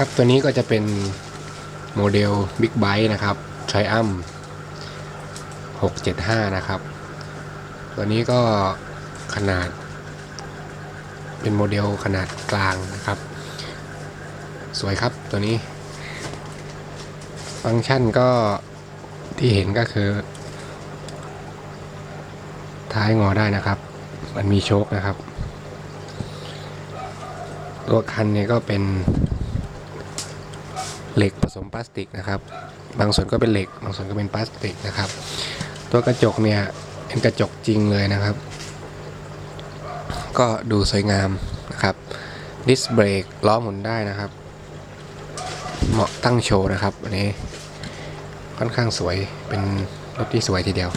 ครับตัวนี้ก็จะเป็นโมเดล Big b i t e นะครับ Triumph 675 นะครับ ตัวนี้ก็ขนาด เป็นโมเดลขนาดกลางนะครับ สวยครับตัวนี้ ฟังก์ชันก็ที่เห็นก็คือ ท้ายงอได้นะครับ มันมีโชคนะครับ ตัวคันเนี่ยก็เป็น เหล็กผสมพลาสติกนะครับ บางส่วนก็เป็นเหล็ก บางส่วนก็เป็นพลาสติกนะครับ ตัวกระจกเนี่ยเป็นกระจกจริงเลยนะครับ ก็ดูสวยงามนะครับดิสเบรกล้อหมุนได้นะครับ เหมาะตั้งโชว์นะครับอันนี้ค่อนข้างสวยเป็นรถที่สวยทีเดียว